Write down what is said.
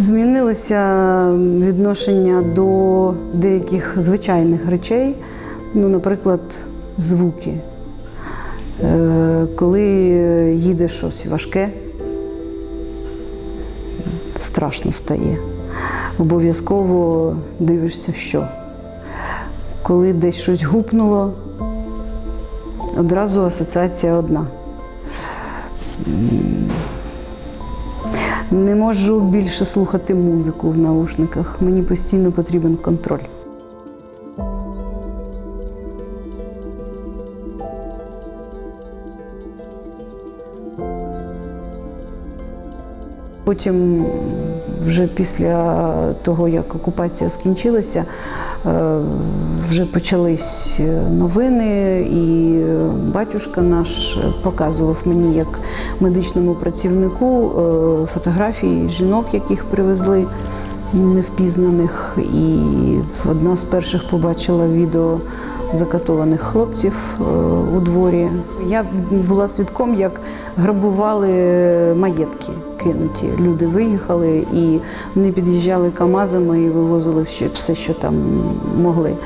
Змінилося відношення до деяких звичайних речей, ну, наприклад, звуки. Е, Коли їде щось важке, страшно стає. Обов'язково дивишся, що. Коли десь щось гупнуло, одразу асоціація одна. Не можу більше слухати музику в наушниках. Мені постійно потрібен контроль. Потім, вже після того, як окупація скінчилася, е, вже почались новини, і батюшка наш показував мені як медичному працівнику е, фотографії жінок, яких привезли невпізнаних. І одна з перших побачила відео закатованих хлопців е, у дворі. Я була свідком, як грабували маєтки кинуті. Люди виїхали і вони під'їжджали камазами і вивозили все, все, що там могли.